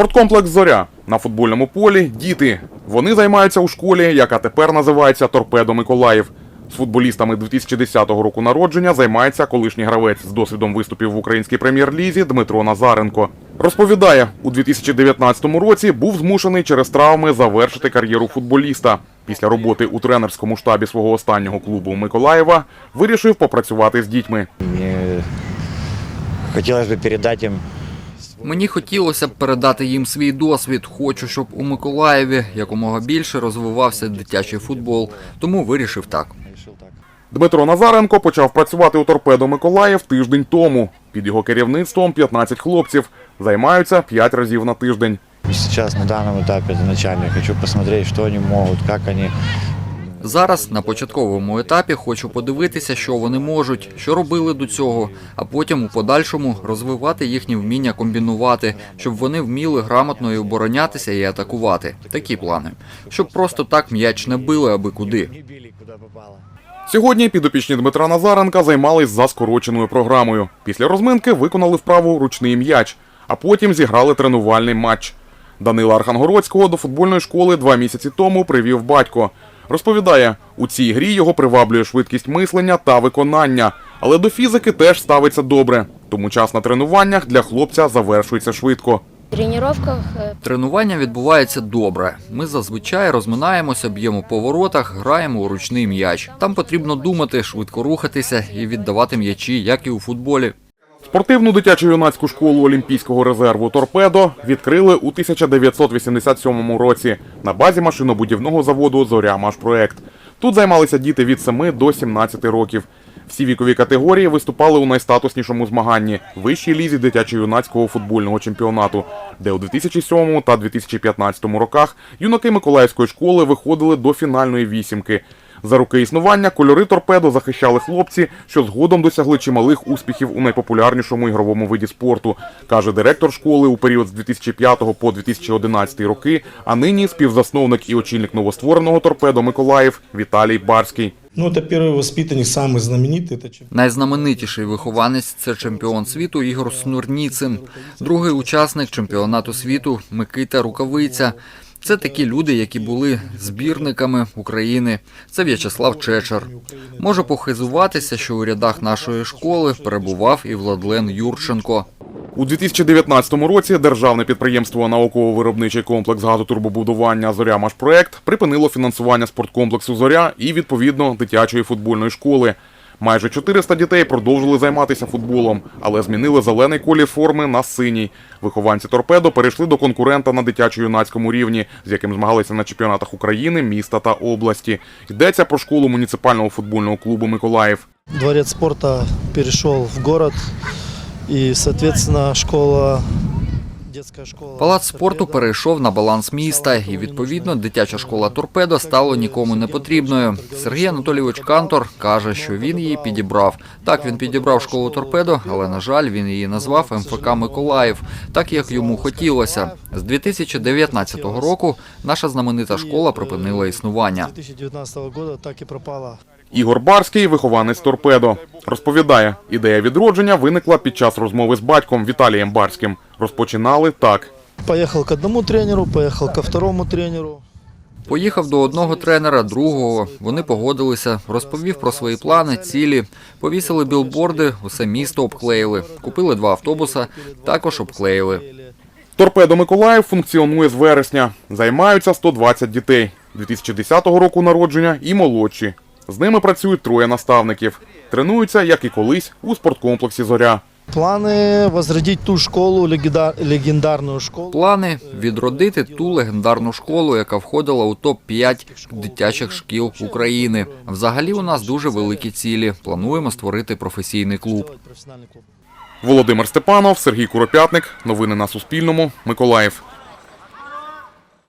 Спорткомплекс Зоря на футбольному полі діти. Вони займаються у школі, яка тепер називається Торпедо Миколаїв. З футболістами 2010 року народження займається колишній гравець з досвідом виступів в українській прем'єр-лізі Дмитро Назаренко. Розповідає, у 2019 році був змушений через травми завершити кар'єру футболіста. Після роботи у тренерському штабі свого останнього клубу Миколаєва вирішив попрацювати з дітьми. Мне хотелось бы передать им Мені хотілося б передати їм свій досвід. Хочу, щоб у Миколаєві якомога більше розвивався дитячий футбол, тому вирішив так. Дмитро Назаренко почав працювати у торпедо Миколаїв тиждень тому. Під його керівництвом 15 хлопців. Займаються 5 разів на тиждень. сейчас на данном этапе это начальник. Хочу посмотреть, что они могут, как они. Зараз на початковому етапі хочу подивитися, що вони можуть, що робили до цього, а потім у подальшому розвивати їхні вміння комбінувати, щоб вони вміли грамотно і оборонятися і атакувати. Такі плани. Щоб просто так м'яч не били аби куди. Сьогодні підопічні Дмитра Назаренка займались за скороченою програмою. Після розминки виконали вправу ручний м'яч, а потім зіграли тренувальний матч. Данила Архангородського до футбольної школи два місяці тому привів батько. Розповідає, у цій грі його приваблює швидкість мислення та виконання, але до фізики теж ставиться добре. Тому час на тренуваннях для хлопця завершується швидко. Э, Тренування відбувається добре. Ми зазвичай розминаємося, б'ємо по воротах, граємо у ручний м'яч. Там потрібно думати, швидко рухатися і віддавати м'ячі, як і у футболі. Спортивну дитячо-юнацьку школу Олімпійського резерву Торпедо відкрили у 1987 році на базі машинобудівного заводу Зоря Машпроект. Тут займалися діти від 7 до 17 років. Всі вікові категорії виступали у найстатуснішому змаганні вищій лізі дитячо-юнацького футбольного чемпіонату, де у 2007 та 2015 роках юнаки Миколаївської школи виходили до фінальної вісімки. За роки існування кольори торпедо захищали хлопці, що згодом досягли чималих успіхів у найпопулярнішому ігровому виді спорту, каже директор школи у період з 2005 по 2011 роки, а нині співзасновник і очільник новоствореного торпедо Миколаїв Віталій Барський. Ну, это первый воспитанник, самый знаменитый. Это чемпион. Найзнаменитіший вихованець це чемпіон світу Ігор Снурніцин, другий учасник чемпіонату світу Микита Рукавиця. Це такі люди, які були збірниками України. Це В'ячеслав Чечер. Можу похизуватися, що у рядах нашої школи перебував і Владлен Юрченко. У 2019 році державне підприємство науково-виробничий комплекс газотурбобудування Зоря Машпроект припинило фінансування спорткомплексу Зоря і відповідно дитячої футбольної школи. Майже 400 дітей продовжили займатися футболом, але змінили зелений колір форми на синій. Вихованці торпедо перейшли до конкурента на дитячо-юнацькому рівні, з яким змагалися на чемпіонатах України, міста та області. Йдеться про школу муніципального футбольного клубу Миколаїв. Дворец спорта перешел в город, школа, детская школа. Палац спорту перейшов на баланс міста, і відповідно дитяча школа торпедо стала нікому не потрібною. Сергій Анатолійович Кантор каже, що він її підібрав. Так він підібрав школу торпедо, але на жаль, він її назвав МФК Миколаїв, так як йому хотілося. З 2019 року наша знаменита школа припинила існування. 2019 года так и пропала. Ігор Барський, вихованець торпедо, розповідає, ідея відродження виникла під час розмови з батьком Віталієм Барським. Розпочинали так. Поехал к одному тренеру, поехал ко второму тренеру. Поїхав до одного тренера, другого. Вони погодилися, розповів про свої плани, цілі, повісили білборди, усе місто обклеїли. Купили два автобуса, також обклеїли. Торпедо Миколаїв функціонує з вересня. Займаються 120 дітей 2010 року народження і молодші. З ними працюють троє наставників. Тренуються, як і колись, у спорткомплексі Зоря. Планы возродить ту школу, легенда- легендарную школу. Плани відродити ту легендарну школу, яка входила у топ 5 дитячих шкіл України. Взагалі, у нас дуже великі цілі. Плануємо створити професійний клуб. Володимир Степанов, Сергій Куропятник. Новини на Суспільному. Миколаїв.